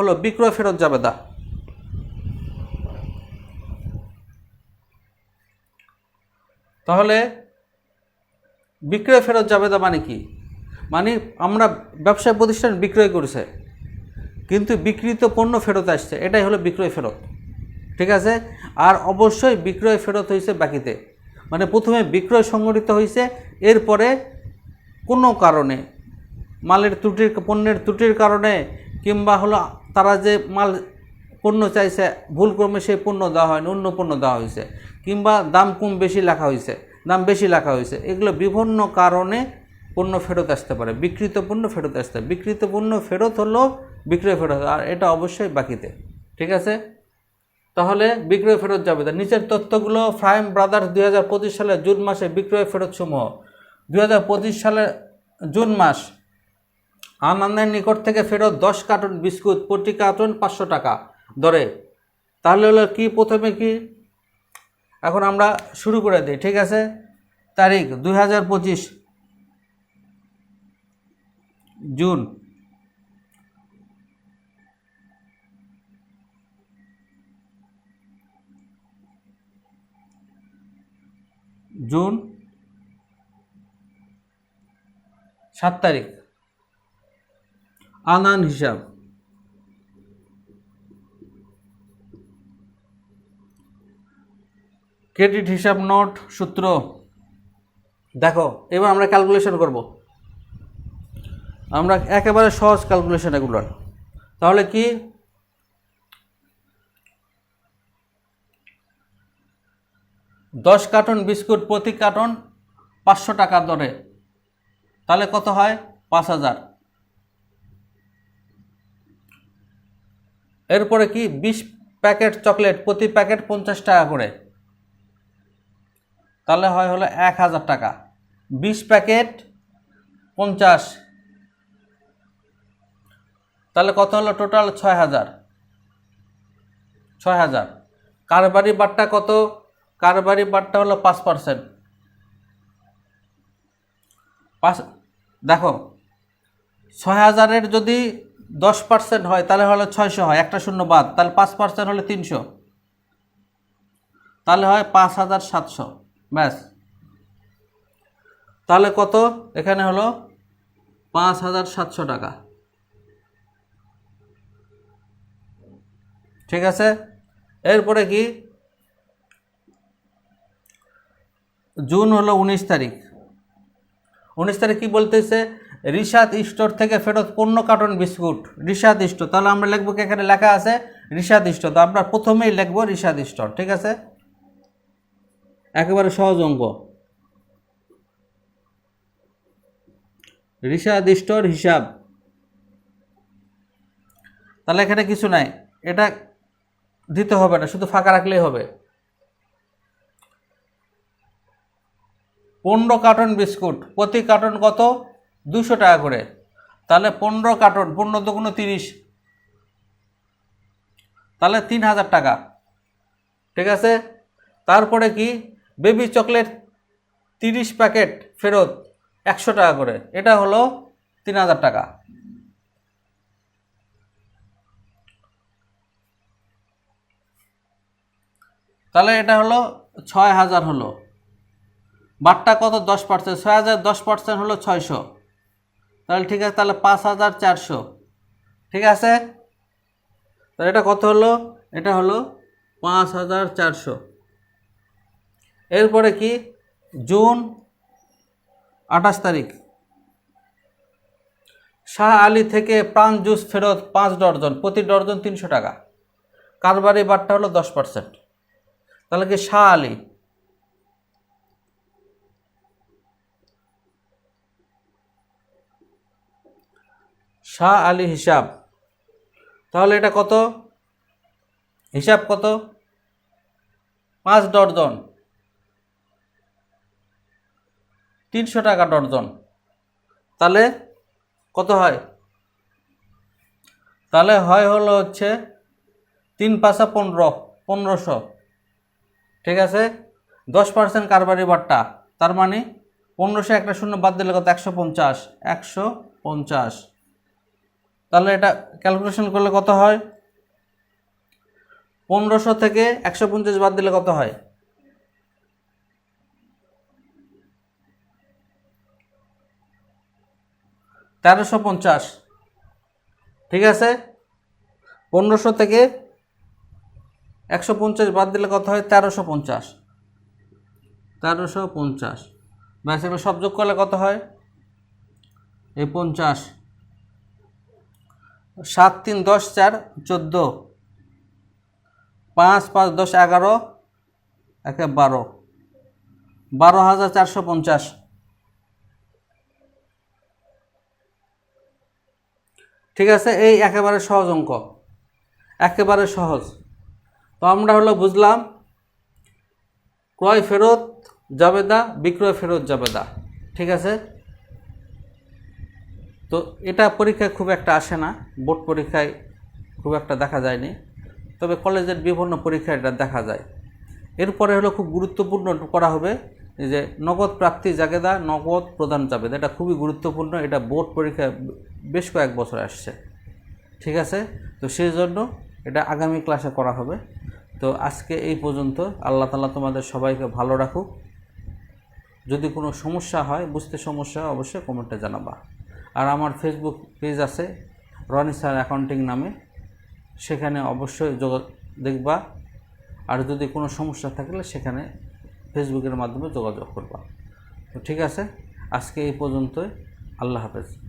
হলো বিক্রয় ফেরত জাবেদা তাহলে বিক্রয় ফেরত জাবেদা মানে কি? মানে আমরা ব্যবসায় প্রতিষ্ঠান বিক্রয় করেছে, কিন্তু বিক্রিত পণ্য ফেরত আসছে, এটাই হলো বিক্রয় ফেরত, ঠিক আছে? আর অবশ্যই বিক্রয় ফেরত হয়েছে বাকিতে। মানে প্রথমে বিক্রয় সংগঠিত হয়েছে, এরপরে কোনো কারণে, মালের ত্রুটির, পণ্যের ত্রুটির কারণে, কিংবা হলো তারা যে মাল পণ্য চাইছে, ভুলক্রমে সেই পণ্য দেওয়া হয়নি, অন্য পণ্য দেওয়া হয়েছে, কিংবা দাম কম বেশি লেখা হয়েছে, দাম বেশি লেখা হয়েছে, এগুলো বিভিন্ন কারণে পণ্য ফেরত আসতে পারে। বিকৃত পণ্য ফেরত আসতে পারে। বিকৃত পণ্য ফেরত হলো বিক্রয় ফেরত, আর এটা অবশ্যই বাকিতে, ঠিক আছে? তাহলে বিক্রয় ফেরত যাবে। নিচের তথ্যগুলো, ফ্রাইম ব্রাদার্স দুই হাজার পঁচিশ সালে জুন মাসে বিক্রয় ফেরত সমূহ। দুই হাজার পঁচিশ সালে জুন মাস আনন্দের নিকট থেকে ফেরত দশ কার্টন বিস্কুট, প্রতি কার্টন পাঁচশো টাকা দরে। তাহলে হলো কি প্রথমে কি? এখন আমরা শুরু করে দিই, ঠিক আছে? তারিখ দুই হাজার পঁচিশ। জুন। জুন। সাত তারিখ। আনান হিসাব ক্রেডিট হিসাব নোট সূত্র দেখো, এবার আমরা ক্যালকুলেশন করব। আমরা একেবারে সহজ ক্যালকুলেশন এগুলোর। তাহলে কি? দশ কার্টন বিস্কুট প্রতি কার্টন পাঁচশো টাকা দরে। তাহলে কত হয়? পাঁচ হাজার। এরপরে কি বিশ প্যাকেট চকলেট প্রতি প্যাকেট পঞ্চাশ টাকা করে। তাহলে হয় হলো এক হাজার টাকা। বিশ প্যাকেট পঞ্চাশ। তাহলে কত হলো? টোটাল ছয় হাজার। ছয় হাজার। কারবারি বাট্টা কত? কারবারি বাট্টা হলো পাঁচ পার্সেন্ট। পাঁচ দেখো, ছয় হাজারের যদি দশ পার্সেন্ট হয়, তাহলে হলো ছয়শো হয়, একটা শূন্য বাদ, তাহলে পাঁচ পার্সেন্ট হলে তিনশো। তাহলে হয় পাঁচ হাজার সাতশো, ব্যাস। তাহলে কত? এখানে হলো পাঁচ হাজার সাতশো টাকা। ঠিক আছে? এরপরে কি? জুন হলো উনিশ তারিখ। উনিশ তারিখ কী বলতেছে? রিশাদ স্টোর থেকে ফেরত পণ্য কার্টন বিস্কুট। রিশাদ স্টোর। তাহলে আমরা লিখব কি এখানে লেখা আছে? রিশাদ স্টোর। তো আমরা প্রথমেই লিখব রিশাদ স্টোর, ঠিক আছে? একেবারে সহজ অঙ্ক। রিশাদ স্টোর হিসাব। তাহলে এখানে কিছু নাই। এটা দিতে হবে না, শুধু ফাঁকা রাখলেই হবে। পনেরো কার্টন বিস্কুট। প্রতি কার্টন কত? দুশো টাকা করে। তাহলে পনেরো কার্টন, পনেরো দুগুণ তিরিশ। তাহলে তিন হাজার টাকা। ঠিক আছে? তারপরে কি? বেবি চকলেট তিরিশ প্যাকেট ফেরত একশো টাকা করে। এটা হলো তিন হাজার টাকা। তাহলে এটা হলো ছয় হাজার হলো। বাট্টা কত? দশ পার্সেন্ট। ছয় হাজার দশ পার্সেন্ট হলো ছয়শো। তাহলে ঠিক আছে, তাহলে পাঁচ হাজার চারশো। ঠিক আছে? তাহলে এটা কত হলো? এটা হলো পাঁচ হাজার চারশো। এরপরে কি? জুন আঠাশ তারিখ। শাহ আলী থেকে প্রাণ জুস ফেরত পাঁচ ডর্জন প্রতি ডর্জন তিনশো টাকা। কারবারি বারটা হলো দশ পার্সেন্ট। তাহলে কি শাহ আলী? শাহ আলী হিসাব। তাহলে এটা কত? হিসাব কত? পাঁচ ডর্জন। তিনশো টাকা ডর্জন। তাহলে কত হয়? তাহলে হয় হলো হচ্ছে তিন পাঁচা পনেরো, পনেরোশো। ঠিক আছে? দশ পার্সেন্ট কারবারি বাট্টা। তার মানে পনেরোশো একটা শূন্য বাদ দিলে কত? একশো পঞ্চাশ। একশো পঞ্চাশ। তাহলে এটা ক্যালকুলেশন করলে কত হয়? পনেরোশো থেকে একশো পঞ্চাশ বাদ দিলে কত হয়? তেরোশো পঞ্চাশ। ঠিক আছে? পনেরোশো থেকে একশো পঞ্চাশ বাদ দিলে কত হয়? তেরোশো পঞ্চাশ। তেরোশো পঞ্চাশ। ব্যাস, এবার সব যোগ করলে কত হয়? এই পঞ্চাশ। সাত তিন দশ চার চোদ্দ। পাঁচ পাঁচ দশ এগারো, একে বারো। বারো হাজার চারশো পঞ্চাশ। ঠিক আছে, এই একেবারে সহজ অঙ্ক। একেবারে সহজ। তো আমরা হলো বুঝলাম, ক্রয় ফেরত জাবেদা বিক্রয় ফেরত জাবেদা ঠিক আছে? তো এটা পরীক্ষায় খুব একটা আসে না, বোর্ড পরীক্ষায় খুব একটা দেখা যায়নি। তবে কলেজের বিভিন্ন পরীক্ষায় এটা দেখা যায়। এরপরে হলো খুব গুরুত্বপূর্ণ করা হবে যে নগদ প্রাপ্তি জাগেদা, নগদ প্রদান জাবেদা, এটা খুবই গুরুত্বপূর্ণ, এটা বোর্ড পরীক্ষায় বেশ কয়েক বছর আসছে। ঠিক আছে? তো সেই জন্য এটা আগামী ক্লাসে করা হবে। তো আজকে এই পর্যন্ত, আল্লাহ তালা তোমাদের সবাইকে ভালো রাখুক। যদি কোনো সমস্যা হয়, বুঝতে সমস্যা অবশ্যই কমেন্টে জানাবা। আর আমার ফেসবুক পেজ আছে রনি স্যার অ্যাকাউন্টিং নামে। সেখানে অবশ্যই যোগ দেখবা। আর যদি কোনো সমস্যা থাকলে সেখানে ফেসবুকের মাধ্যমে যোগাযোগ করবা। তো ঠিক আছে, আজকে এই পর্যন্তই। আল্লাহ হাফেজ।